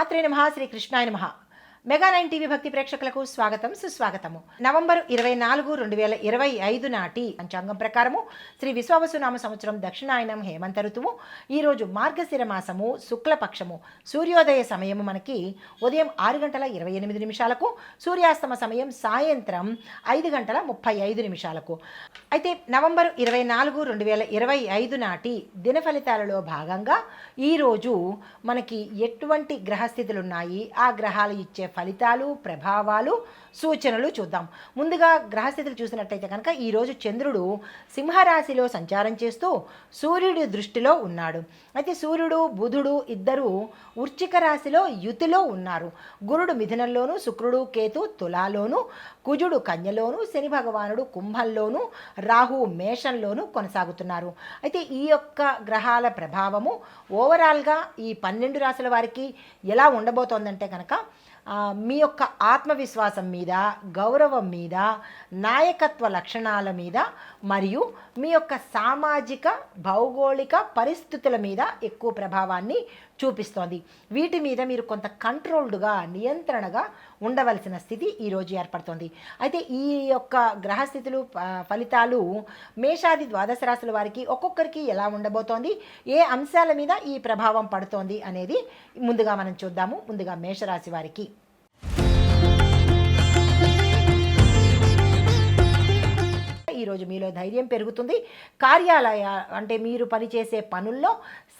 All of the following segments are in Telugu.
మాత్రే నమ శ్రీ కృష్ణాయ నమ. మెగా నైన్ టీవీ భక్తి ప్రేక్షకులకు స్వాగతం సుస్వాగతము. నవంబర్ ఇరవై నాలుగు రెండు వేల ఇరవై ఐదు నాటి పంచాంగం ప్రకారము శ్రీ విశ్వావసునామ సంవత్సరం దక్షిణాయనం హేమంత ఋతువు. ఈరోజు మార్గశిర మాసము శుక్లపక్షము. సూర్యోదయ సమయము మనకి ఉదయం ఆరు గంటల ఇరవై ఎనిమిది నిమిషాలకు సూర్యాస్తమ సమయం సాయంత్రం ఐదు గంటల ముప్పై ఐదు నిమిషాలకు. అయితే నవంబర్ ఇరవై నాలుగు రెండు వేల ఇరవై ఐదు నాటి దిన ఫలితాలలో భాగంగా ఈరోజు మనకి ఎటువంటి గ్రహస్థితులు ఉన్నాయి ఆ గ్రహాలు ఇచ్చే ఫలితాలు ప్రభావాలు సూచనలు చూద్దాం. ముందుగా గ్రహస్థితులు చూసినట్టయితే కనుక ఈరోజు చంద్రుడు సింహరాశిలో సంచారం చేస్తూ సూర్యుడి దృష్టిలో ఉన్నాడు. అయితే సూర్యుడు బుధుడు ఇద్దరు వృశ్చిక రాశిలో యుతిలో ఉన్నారు. గురుడు మిథునంలోను శుక్రుడు కేతు తులాలోను కుజుడు కన్యలోను శని భగవానుడు కుంభంలోను రాహు మేషంలోను కొనసాగుతున్నారు. అయితే ఈ యొక్క గ్రహాల ప్రభావము ఓవరాల్గా ఈ పన్నెండు రాశుల వారికి ఎలా ఉండబోతోందంటే కనుక మీ యొక్క ఆత్మవిశ్వాసం మీద గౌరవం మీద నాయకత్వ లక్షణాల మీద మరియు మీ యొక్క సామాజిక భౌగోళిక పరిస్థితుల మీద ఎక్కువ ప్రభావాన్ని చూపిస్తోంది. వీటి మీద మీరు కొంత కంట్రోల్డ్గా నియంత్రణగా ఉండవలసిన స్థితి ఈరోజు ఏర్పడుతోంది. అయితే ఈ యొక్క గ్రహస్థితులు ఫలితాలు మేషాది ద్వాదశ రాశుల వారికి ఒక్కొక్కరికి ఎలా ఉండబోతోంది? ఏ అంశాల మీద ఈ ప్రభావం పడుతోంది అనేది ముందుగా మనం చూద్దాము. ముందుగా మేషరాశి వారికి. ఈరోజు మీలో ధైర్యం పెరుగుతుంది. కార్యాలయ అంటే మీరు పనిచేసే పనుల్లో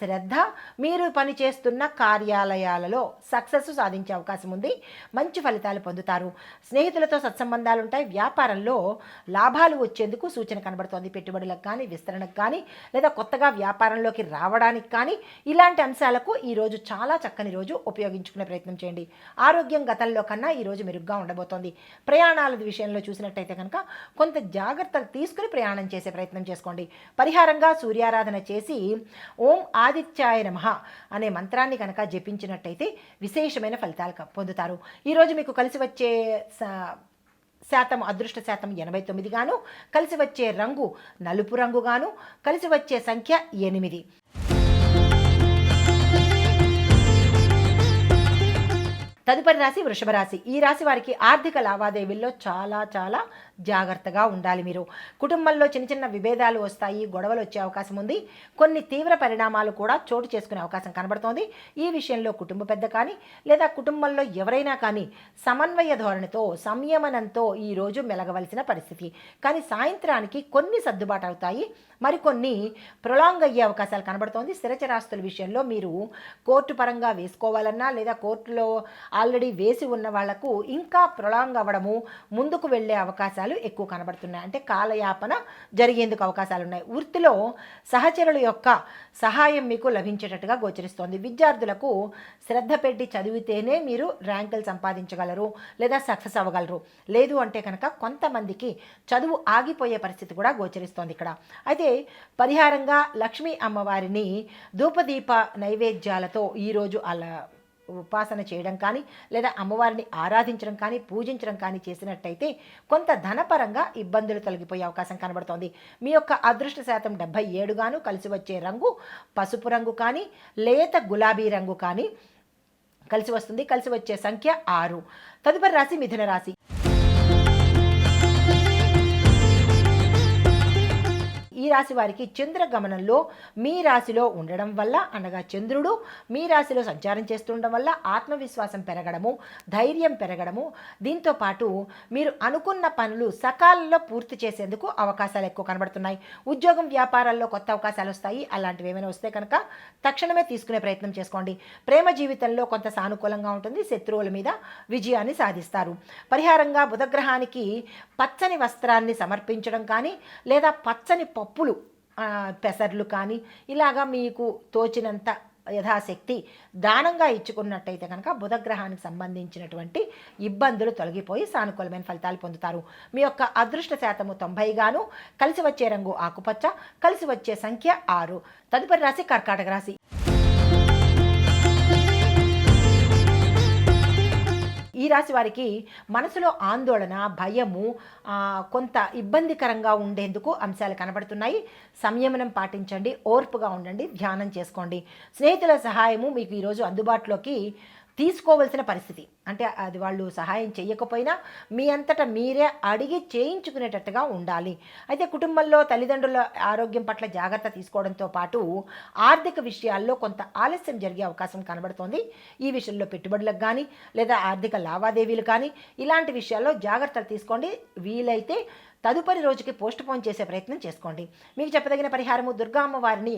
శ్రద్ధ మీరు పనిచేస్తున్న కార్యాలయాలలో సక్సెస్ సాధించే అవకాశం ఉంది. మంచి ఫలితాలు పొందుతారు. స్నేహితులతో సత్సంబంధాలు ఉంటాయి వ్యాపారంలో లాభాలు వచ్చేందుకు సూచన కనబడుతోంది. పెట్టుబడులకు కానీ విస్తరణకు కానీ లేదా కొత్తగా వ్యాపారంలోకి రావడానికి కానీ ఇలాంటి అంశాలకు ఈరోజు చాలా చక్కని రోజు ఉపయోగించుకునే ప్రయత్నం చేయండి. ఆరోగ్యం గతంలో కన్నా ఈరోజు మెరుగ్గా ఉండబోతోంది. ప్రయాణాల విషయంలో చూసినట్టయితే కనుక కొంత జాగ్రత్తలు తీసుకుని ప్రయాణం చేసే ప్రయత్నం చేసుకోండి. పరిహారంగా సూర్యారాధన చేసి ఓం ఆ ఆదిత్యాయ నమః అనే మంత్రాన్ని కనుక జపించినట్టయితే విశేషమైన ఫలితాలు పొందుతారు. ఈరోజు మీకు కలిసి వచ్చే శాతం అదృష్ట శాతం ఎనభై తొమ్మిది గాను కలిసి వచ్చే రంగు నలుపు రంగుగాను కలిసి వచ్చే సంఖ్య ఎనిమిది. తదుపరి రాశి వృషభ రాశి. ఈ రాశి వారికి ఆర్థిక లావాదేవీల్లో చాలా చాలా జాగ్రత్తగా ఉండాలి మీరు. కుటుంబంలో చిన్న చిన్న విభేదాలు వస్తాయి గొడవలు వచ్చే అవకాశం ఉంది. కొన్ని తీవ్ర పరిణామాలు కూడా చోటు చేసుకునే అవకాశం కనబడుతోంది. ఈ విషయంలో కుటుంబ పెద్ద కానీ లేదా కుటుంబంలో ఎవరైనా కానీ సమన్వయ ధోరణితో సంయమనంతో ఈరోజు మెలగవలసిన పరిస్థితి. కానీ సాయంత్రానికి కొన్ని సర్దుబాటు అవుతాయి. మరికొన్ని ప్రొలాంగ్ అయ్యే అవకాశాలు కనబడుతోంది. స్థిరచరాస్తుల విషయంలో మీరు కోర్టు పరంగా వేసుకోవాలన్నా లేదా కోర్టులో ఆల్రెడీ వేసి ఉన్న వాళ్ళకు ఇంకా ప్రొలాంగ్ అవ్వడము ముందుకు వెళ్ళే అవకాశాలు ఎక్కువ కనబడుతున్నాయి. అంటే కాలయాపన జరిగేందుకు అవకాశాలు ఉన్నాయి వృత్తిలో సహచరుల యొక్క సహాయం మీకు లభించేటట్టుగా గోచరిస్తోంది. విద్యార్థులకు శ్రద్ధ పెట్టి చదివితేనే మీరు ర్యాంకులు సంపాదించగలరు లేదా సక్సెస్ అవ్వగలరు. లేదు అంటే కనుక కొంతమందికి చదువు ఆగిపోయే పరిస్థితి కూడా గోచరిస్తోంది ఇక్కడ. అయితే పరిహారంగా లక్ష్మీ అమ్మవారిని ధూపదీప నైవేద్యాలతో ఈరోజు అలా ఉపాసన చేయడం కానీ లేదా అమ్మవారిని ఆరాధించడం కానీ పూజించడం కానీ చేసినట్టయితే కొంత ధనపరంగా ఇబ్బందులు తొలగిపోయే అవకాశం కనబడుతోంది. మీ యొక్క అదృష్ట శాతం డెబ్బై ఏడుగాను కలిసి వచ్చే రంగు పసుపు రంగు కానీ లేత గులాబీ రంగు కానీ కలిసి వస్తుంది. కలిసి వచ్చే సంఖ్య ఆరు. తదుపరి రాశి మిథున రాశి. ఈ రాశి వారికి చంద్ర గమనంలో మీ రాశిలో ఉండడం వల్ల అనగా చంద్రుడు మీ రాశిలో సంచారం చేస్తుండడం వల్ల ఆత్మవిశ్వాసం పెరగడము ధైర్యం పెరగడము దీంతో పాటు మీరు అనుకున్న పనులు సకాలంలో పూర్తి చేసేందుకు అవకాశాలు ఎక్కువ కనబడుతున్నాయి. ఉద్యోగం వ్యాపారాల్లో కొత్త అవకాశాలు వస్తాయి. అలాంటివి ఏమైనా వస్తే కనుక తక్షణమే తీసుకునే ప్రయత్నం చేసుకోండి. ప్రేమ జీవితంలో కొంత సానుకూలంగా ఉంటుంది. శత్రువుల మీద విజయాన్ని సాధిస్తారు. పరిహారంగా బుధగ్రహానికి పచ్చని వస్త్రాన్ని సమర్పించడం కానీ లేదా పచ్చని పప్పు పప్పులు పెసర్లు కానీ ఇలాగా మీకు తోచినంత యథాశక్తి దానంగా ఇచ్చుకున్నట్టయితే కనుక బుధగ్రహానికి సంబంధించినటువంటి ఇబ్బందులు తొలగిపోయి సానుకూలమైన ఫలితాలు పొందుతారు. మీ యొక్క అదృష్ట శాతము తొంభై గాను కలిసి వచ్చే రంగు ఆకుపచ్చ కలిసి వచ్చే సంఖ్య ఆరు. తదుపరి రాశి కర్కాటక రాశి. ఈ రాశి వారికి మనసులో ఆందోళన భయము కొంత ఇబ్బందికరంగా ఉండేందుకు అంశాలు కనబడుతున్నాయి. సంయమనం పాటించండి ఓర్పుగా ఉండండి ధ్యానం చేసుకోండి. స్నేహితుల సహాయము మీకు ఈరోజు అందుబాటులోకి తీసుకోవలసిన పరిస్థితి. అంటే అది వాళ్ళు సహాయం చేయకపోయినా మీ అంతటా మీరే అడిగి చేయించుకునేటట్టుగా ఉండాలి. అయితే కుటుంబంలో తల్లిదండ్రుల ఆరోగ్యం పట్ల జాగ్రత్త తీసుకోవడంతో పాటు ఆర్థిక విషయాల్లో కొంత ఆలస్యం జరిగే అవకాశం కనబడుతోంది. ఈ విషయంలో పెట్టుబడులకు కానీ లేదా ఆర్థిక లావాదేవీలు కానీ ఇలాంటి విషయాల్లో జాగ్రత్తలు తీసుకోండి. వీలైతే తదుపరి రోజుకి పోస్ట్ పోన్ చేసే ప్రయత్నం చేసుకోండి. మీకు చెప్పదగిన పరిహారము దుర్గా అమ్మవారిని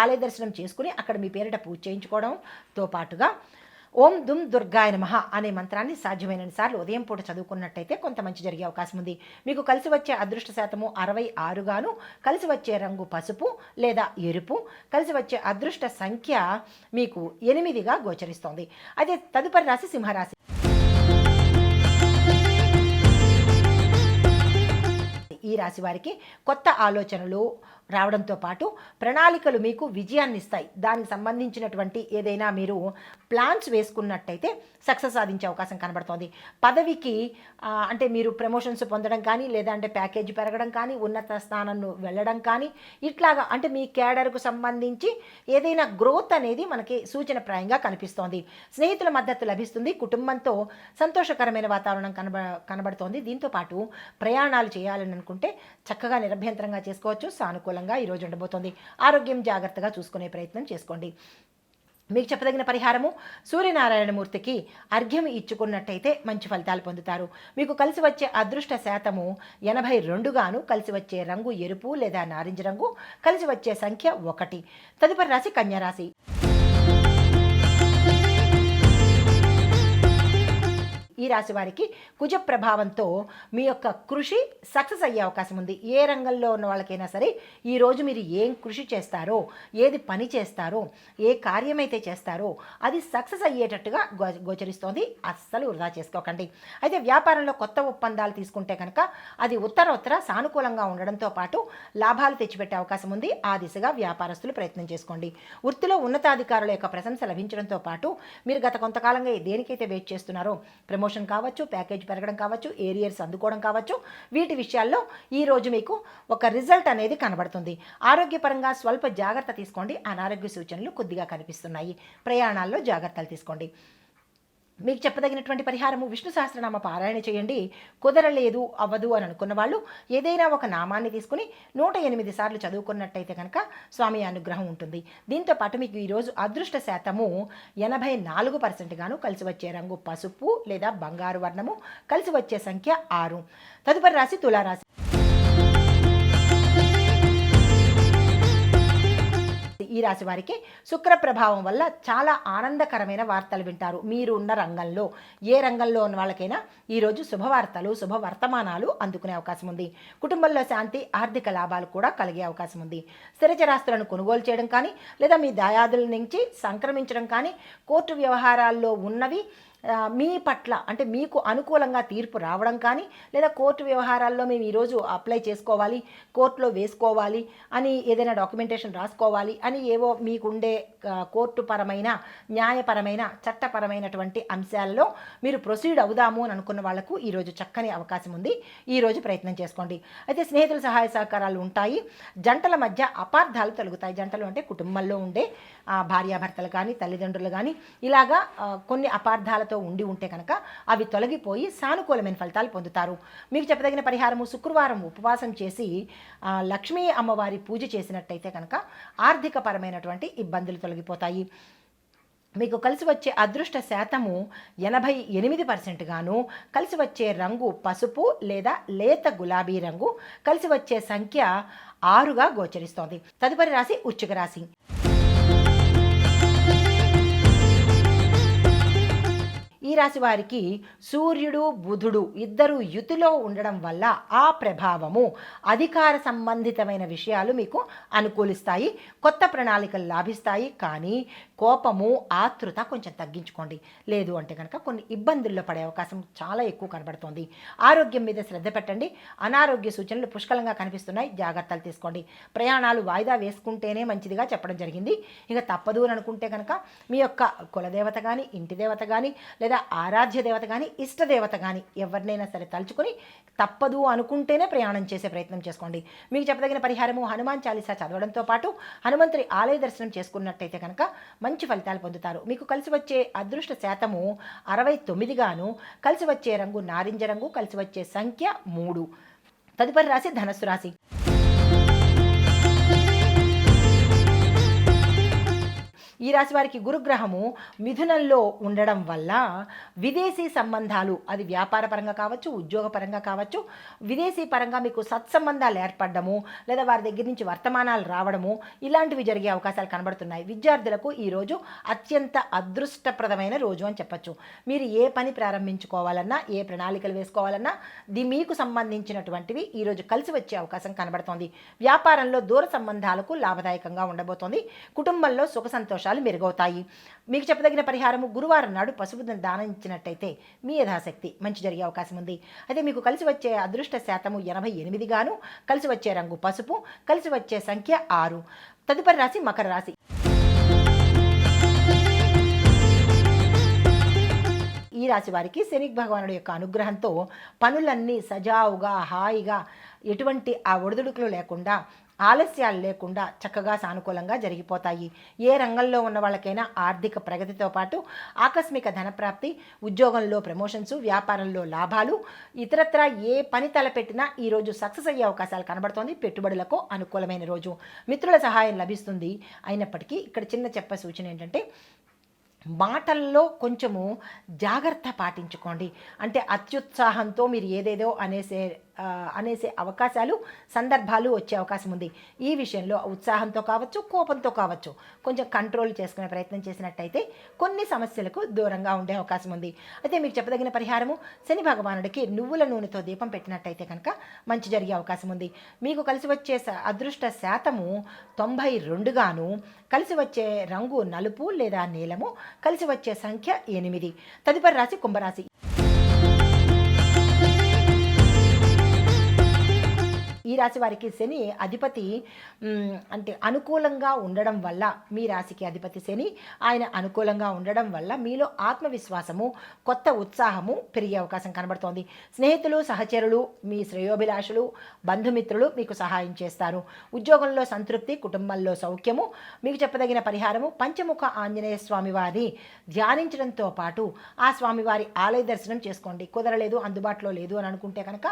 ఆలయ దర్శనం చేసుకుని అక్కడ మీ పేరిట పూజ చేయించుకోవడంతో పాటుగా ఓం దుమ్ దుర్గాయ నమః అనే మంత్రాన్ని సాధ్యమైనన్ని సార్లు ఉదయం పూట చదువుకున్నట్టయితే కొంత మంచి జరిగే అవకాశం ఉంది. మీకు కలిసి వచ్చే అదృష్ట శాతము అరవై ఆరుగాను కలిసి వచ్చే రంగు పసుపు లేదా ఎరుపు కలిసి వచ్చే అదృష్ట సంఖ్య మీకు ఎనిమిదిగా గోచరిస్తోంది. అయితే తదుపరి రాశి సింహరాశి. ఈ రాశి వారికి కొత్త ఆలోచనలు రావడంతో పాటు ప్రణాళికలు మీకు విజయాన్ని ఇస్తాయి దానికి సంబంధించినటువంటి ఏదైనా మీరు ప్లాన్స్ వేసుకున్నట్టయితే సక్సెస్ సాధించే అవకాశం కనబడుతోంది. పదవికి అంటే మీరు ప్రమోషన్స్ పొందడం కానీ లేదా అంటే ప్యాకేజీ పెరగడం కానీ ఉన్నత స్థానంలో వెళ్ళడం కానీ ఇట్లాగా అంటే మీ క్యాడర్కు సంబంధించి ఏదైనా గ్రోత్ అనేది మనకి సూచనప్రాయంగా కనిపిస్తోంది. స్నేహితుల మద్దతు లభిస్తుంది. కుటుంబంతో సంతోషకరమైన వాతావరణం కనబ కనబడుతోంది. దీంతో పాటు ప్రయాణాలు చేయాలని అనుకుంటే చక్కగా నిరభ్యంతరంగా చేసుకోవచ్చు. సానుకూల అనుకూలంగా ఈరోజు ఉండబోతోంది. ఆరోగ్యం జాగ్రత్తగా చూసుకునే ప్రయత్నం చేసుకోండి. మీకు చెప్పదగిన పరిహారము సూర్యనారాయణమూర్తికి అర్ఘ్యం ఇచ్చుకున్నట్టయితే మంచి ఫలితాలు పొందుతారు. మీకు కలిసి వచ్చే అదృష్ట శాతము ఎనభై రెండుగాను కలిసి వచ్చే రంగు ఎరుపు లేదా నారింజ రంగు కలిసి వచ్చే సంఖ్య ఒకటి. తదుపరి రాశి కన్యారాశి ఈ రాశి వారికి కుజ ప్రభావంతో మీ యొక్క కృషి సక్సెస్ అయ్యే అవకాశం ఉంది. ఏ రంగంలో ఉన్న వాళ్ళకైనా సరే ఈరోజు మీరు ఏం కృషి చేస్తారో ఏది పని చేస్తారో ఏ కార్యమైతే చేస్తారో అది సక్సెస్ అయ్యేటట్టుగా గో గోచరిస్తోంది. అస్సలు వృధా చేసుకోకండి. అయితే వ్యాపారంలో కొత్త ఒప్పందాలు తీసుకుంటే కనుక అది ఉత్తర ఉత్తర సానుకూలంగా ఉండడంతో పాటు లాభాలు తెచ్చిపెట్టే అవకాశం ఉంది. ఆ దిశగా వ్యాపారస్తులు ప్రయత్నం చేసుకోండి. వృత్తిలో ఉన్నతాధికారుల యొక్క ప్రశంస లభించడంతో పాటు మీరు గత కొంతకాలంగా దేనికైతే వెయిట్ చేస్తున్నారో ప్రమోషన్ కావచ్చు ప్యాకేజ్ పెరగడం కావచ్చు ఏరియర్స్ అందుకోవడం కావచ్చు. వీటి విషయాల్లో ఈ రోజు మీకు ఒక రిజల్ట్ అనేది కనబడుతుంది. ఆరోగ్యపరంగా స్వల్ప జాగ్రత్త తీసుకోండి. అనారోగ్య సూచనలు కొద్దిగా కనిపిస్తున్నాయి. ప్రయాణాల్లో జాగ్రత్తలు తీసుకోండి. మీకు చెప్పదగినటువంటి పరిహారము విష్ణు సహస్రనామ పారాయణ చేయండి. కుదరలేదు అవ్వదు అని అనుకున్న వాళ్ళు ఏదైనా ఒక నామాన్ని తీసుకుని నూట ఎనిమిది సార్లు చదువుకున్నట్టయితే కనుక స్వామి అనుగ్రహం ఉంటుంది. దీంతో పాటు మీకు ఈరోజు అదృష్ట శాతము ఎనభై నాలుగు పర్సెంట్ గాను కలిసి వచ్చే రంగు పసుపు లేదా బంగారు వర్ణము కలిసి వచ్చే సంఖ్య ఆరు. తదుపరి రాశి తులారాశి. ఈ రాశి వారికి శుక్ర ప్రభావం వల్ల చాలా ఆనందకరమైన వార్తలు వింటారు. మీరు ఉన్న రంగంలో ఏ రంగంలో ఉన్న వాళ్ళకైనా ఈరోజు శుభవార్తలు శుభ వర్తమానాలు అందుకునే అవకాశం ఉంది. కుటుంబంలో శాంతి ఆర్థిక లాభాలు కూడా కలిగే అవకాశం ఉంది. స్థిరచరాస్తులను కొనుగోలు చేయడం కానీ లేదా మీ దాయాదుల నుంచి సంక్రమించడం కానీ కోర్టు వ్యవహారాల్లో ఉన్నవి మీ పట్ల అంటే మీకు అనుకూలంగా తీర్పు రావడం కానీ లేదా కోర్టు వ్యవహారాల్లో మేము ఈరోజు అప్లై చేసుకోవాలి కోర్టులో వేసుకోవాలి అని ఏదైనా డాక్యుమెంటేషన్ రాసుకోవాలి అని ఏవో మీకుండే కోర్టు పరమైన న్యాయపరమైన చట్టపరమైనటువంటి అంశాలలో మీరు ప్రొసీడ్ అవుదాము అని అనుకున్న వాళ్ళకు ఈరోజు చక్కని అవకాశం ఉంది. ఈరోజు ప్రయత్నం చేసుకోండి. అయితే స్నేహితుల సహాయ సహకారాలు ఉంటాయి. జంటల మధ్య అపార్థాలు తొలగుతాయి. జంటలు అంటే కుటుంబంలో ఉండే భార్యాభర్తలు కానీ తల్లిదండ్రులు కానీ ఇలాగా కొన్ని అపార్థాలతో ఉండి ఉంటే కనుక అవి తొలగిపోయి సానుకూలమైన ఫలితాలు పొందుతారు. మీకు చెప్పదగిన పరిహారము శుక్రవారం ఉపవాసం చేసి లక్ష్మీ అమ్మవారి పూజ చేసినట్టయితే కనుక ఆర్థిక పరమైనటువంటి ఇబ్బందులు తొలగిపోతాయి. మీకు కలిసి వచ్చే అదృష్ట శాతము ఎనభై ఎనిమిది పర్సెంట్గాను కలిసి వచ్చే రంగు పసుపు లేదా లేత గులాబీ రంగు కలిసి వచ్చే సంఖ్య ఆరుగా గోచరిస్తోంది. తదుపరి రాశి ఉచ్చుక రాశి. ఈ రాశి వారికి సూర్యుడు బుధుడు ఇద్దరు యుతిలో ఉండడం వల్ల ఆ ప్రభావము అధికార సంబంధితమైన విషయాలు మీకు అనుకూలిస్తాయి కొత్త ప్రణాళికలు లాభిస్తాయి. కానీ కోపము ఆతృత కొంచెం తగ్గించుకోండి. లేదు అంటే కనుక కొన్ని ఇబ్బందుల్లో పడే అవకాశం చాలా ఎక్కువ కనబడుతోంది. ఆరోగ్యం మీద శ్రద్ధ పెట్టండి. అనారోగ్య సూచనలు పుష్కలంగా కనిపిస్తున్నాయి. జాగ్రత్తలు తీసుకోండి. ప్రయాణాలు వాయిదా వేసుకుంటేనే మంచిదిగా చెప్పడం జరిగింది. ఇక తప్పదు అని అనుకుంటే కనుక మీ యొక్క కులదేవత కానీ ఇంటి దేవత కానీ లేదా ఆరాధ్య దేవత కానీ ఇష్టదేవత కానీ ఎవరినైనా సరే తలుచుకొని తప్పదు అనుకుంటేనే ప్రయాణం చేసే ప్రయత్నం చేసుకోండి. మీకు చెప్పదగిన పరిహారము హనుమాన్ చాలీసా చదవడంతో పాటు హనుమంతుడి ఆలయ దర్శనం చేసుకున్నట్టయితే కనుక మంచి ఫలితాలు పొందుతారు. మీకు కలిసి వచ్చే అదృష్ట శాతము అరవై తొమ్మిదిగాను కలిసి వచ్చే రంగు నారింజ రంగు కలిసి వచ్చే సంఖ్య మూడు. తదుపరి రాశి ధనస్సు రాశి. ఈ రాశి వారికి గురుగ్రహము మిథునంలో ఉండడం వల్ల విదేశీ సంబంధాలు అది వ్యాపార పరంగా కావచ్చు ఉద్యోగ పరంగా కావచ్చు విదేశీ పరంగా మీకు సత్సంబంధాలు ఏర్పడము లేదా వారి దగ్గర నుంచి వర్తమానాలు రావడము ఇలాంటివి జరిగే అవకాశాలు కనబడుతున్నాయి. విద్యార్థులకు ఈరోజు అత్యంత అదృష్టప్రదమైన రోజు అని చెప్పచ్చు. మీరు ఏ పని ప్రారంభించుకోవాలన్నా ఏ ప్రణాళికలు వేసుకోవాలన్నా ది మీకు సంబంధించినటువంటివి ఈరోజు కలిసి వచ్చే అవకాశం కనబడుతోంది. వ్యాపారంలో దూర సంబంధాలకు లాభదాయకంగా ఉండబోతోంది. కుటుంబంలో సుఖ సంతోషం సంతోషాలు మెరుగవుతాయి. మీకు చెప్పదగిన పరిహారము గురువారం నాడు పసుపుని దానం ఇచ్చినట్టయితే మీ యథాశక్తి మంచి జరిగే అవకాశం ఉంది. అయితే మీకు కలిసి వచ్చే అదృష్ట శాతము ఎనభై ఎనిమిదిగాను కలిసి వచ్చే రంగు పసుపు కలిసి వచ్చే సంఖ్య ఆరు. తదుపరి రాశి మకర రాశి. ఈ రాశి వారికి శని భగవానుడి యొక్క అనుగ్రహంతో పనులన్నీ సజావుగా హాయిగా ఎటువంటి ఆ ఒడిదుడుకులు లేకుండా ఆలస్యాలు లేకుండా చక్కగా సానుకూలంగా జరిగిపోతాయి. ఏ రంగంలో ఉన్న వాళ్ళకైనా ఆర్థిక ప్రగతితో పాటు ఆకస్మిక ధనప్రాప్తి ఉద్యోగంలో ప్రమోషన్స్ వ్యాపారంలో లాభాలు ఇతరత్ర ఏ పని తలపెట్టినా ఈరోజు సక్సెస్ అయ్యే అవకాశాలు కనబడుతోంది. పెట్టుబడులకు అనుకూలమైన రోజు మిత్రుల సహాయం లభిస్తుంది. అయినప్పటికీ ఇక్కడ చిన్న చెప్ప సూచన ఏంటంటే మాటల్లో కొంచెము జాగ్రత్త పాటించుకోండి. అంటే అత్యుత్సాహంతో మీరు ఏదేదో అనేసే అనేసే అవకాశాలు సందర్భాలు వచ్చే అవకాశం ఉంది. ఈ విషయంలో ఉత్సాహంతో కావచ్చు కోపంతో కావచ్చు కొంచెం కంట్రోల్ చేసుకునే ప్రయత్నం చేసినట్టయితే కొన్ని సమస్యలకు దూరంగా ఉండే అవకాశం ఉంది. అయితే మీకు చెప్పదగిన పరిహారము శని భగవానుడికి నువ్వుల నూనెతో దీపం పెట్టినట్టయితే కనుక మంచి జరిగే అవకాశం ఉంది. మీకు కలిసి వచ్చే అదృష్ట శాతము తొంభై రెండుగాను కలిసి వచ్చే రంగు నలుపు లేదా నీలము కలిసి వచ్చే సంఖ్య ఎనిమిది. తదుపరి రాశి కుంభరాశి. ఈ రాశి వారికి శని అధిపతి అంటే అనుకూలంగా ఉండడం వల్ల మీ రాశికి అధిపతి శని ఆయన అనుకూలంగా ఉండడం వల్ల మీలో ఆత్మవిశ్వాసము కొత్త ఉత్సాహము పెరిగే అవకాశం కనబడుతోంది. స్నేహితులు సహచరులు మీ శ్రేయోభిలాషులు బంధుమిత్రులు మీకు సహాయం చేస్తారు. ఉద్యోగంలో సంతృప్తి కుటుంబంలో సౌఖ్యము మీకు చెప్పదగిన పరిహారము పంచముఖ ఆంజనేయ స్వామి వారిని ధ్యానించడంతో పాటు ఆ స్వామివారి ఆలయ దర్శనం చేసుకోండి. కుదరలేదు అందుబాటులో లేదు అని అనుకుంటే కనుక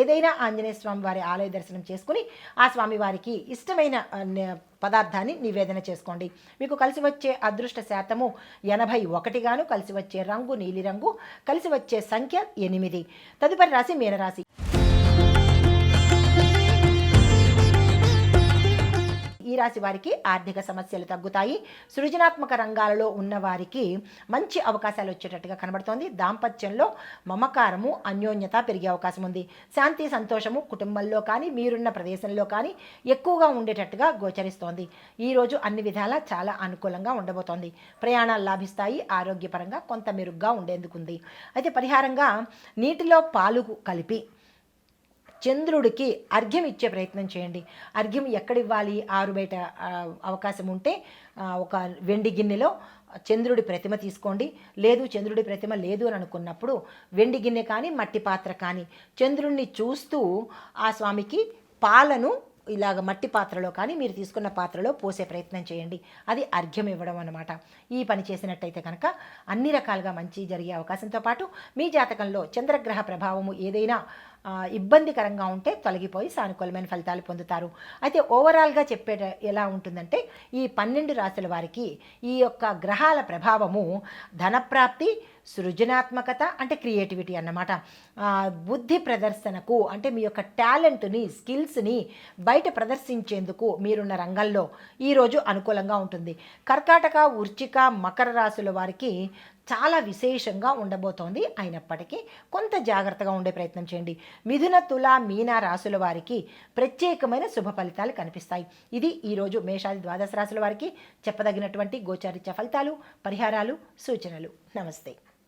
ఏదైనా ఆంజనేయ స్వామి వారి ఆలయ దర్శనం చేసుకుని ఆ స్వామివారికి ఇష్టమైన పదార్థాన్ని నివేదన చేసుకోండి. మీకు కలిసి వచ్చే అదృష్ట శాతము ఎనభై ఒకటిగాను కలిసి వచ్చే రంగు నీలిరంగు కలిసి వచ్చే సంఖ్య ఎనిమిది. తదుపరి రాశి మీనరాశి. ఈ రాశి వారికి ఆర్థిక సమస్యలు తగ్గుతాయి. సృజనాత్మక రంగాలలో ఉన్నవారికి మంచి అవకాశాలు వచ్చేటట్టుగా కనబడుతోంది. దాంపత్యంలో మమకారము అన్యోన్యత పెరిగే అవకాశం ఉంది. శాంతి సంతోషము కుటుంబంలో కానీ మీరున్న ప్రదేశంలో కానీ ఎక్కువగా ఉండేటట్టుగా గోచరిస్తోంది. ఈరోజు అన్ని విధాలా చాలా అనుకూలంగా ఉండబోతోంది. ప్రయాణాలు లాభిస్తాయి. ఆరోగ్యపరంగా కొంత మెరుగ్గా ఉండేందుకుంది. అయితే పరిహారంగా నీటిలో పాలు కలిపి చంద్రుడికి అర్ఘ్యం ఇచ్చే ప్రయత్నం చేయండి. అర్ఘ్యం ఎక్కడ ఇవ్వాలి ఆరు బయట అవకాశం ఉంటే ఒక వెండి గిన్నెలో చంద్రుడి ప్రతిమ తీసుకోండి. లేదు చంద్రుడి ప్రతిమ లేదు అని అనుకున్నప్పుడు వెండి గిన్నె కానీ మట్టి పాత్ర కానీ చంద్రుడిని చూస్తూ ఆ స్వామికి పాలను ఇలాగ మట్టి పాత్రలో కానీ మీరు తీసుకున్న పాత్రలో పోసే ప్రయత్నం చేయండి. అది అర్ఘ్యం ఇవ్వడం అనమాట ఈ పని చేసినట్టయితే కనుక అన్ని రకాలుగా మంచి జరిగే అవకాశంతో పాటు మీ జాతకంలో చంద్రగ్రహ ప్రభావము ఏదైనా ఇబ్బందికరంగా ఉంటే తొలగిపోయి సానుకూలమైన ఫలితాలు పొందుతారు. అయితే ఓవరాల్గా చెప్పే ఎలా ఉంటుందంటే ఈ పన్నెండు రాశుల వారికి ఈ యొక్క గ్రహాల ప్రభావము ధనప్రాప్తి సృజనాత్మకత అంటే క్రియేటివిటీ అన్నమాట. బుద్ధి ప్రదర్శనకు అంటే మీ యొక్క టాలెంట్ని స్కిల్స్ని బయట ప్రదర్శించేందుకు మీరున్న రంగంలో ఈరోజు అనుకూలంగా ఉంటుంది. కర్కాటక వృచ్చిక మకర రాశుల వారికి చాలా విశేషంగా ఉండబోతోంది. అయినప్పటికీ కొంత జాగ్రత్తగా ఉండే ప్రయత్నం చేయండి. మిథున తుల మీన రాశుల వారికి ప్రత్యేకమైన శుభ ఫలితాలు కనిపిస్తాయి. ఇది ఈరోజు మేషాది ద్వాదశ రాశుల వారికి చెప్పదగినటువంటి గోచారిత్య ఫలితాలు పరిహారాలు సూచనలు. నమస్తే.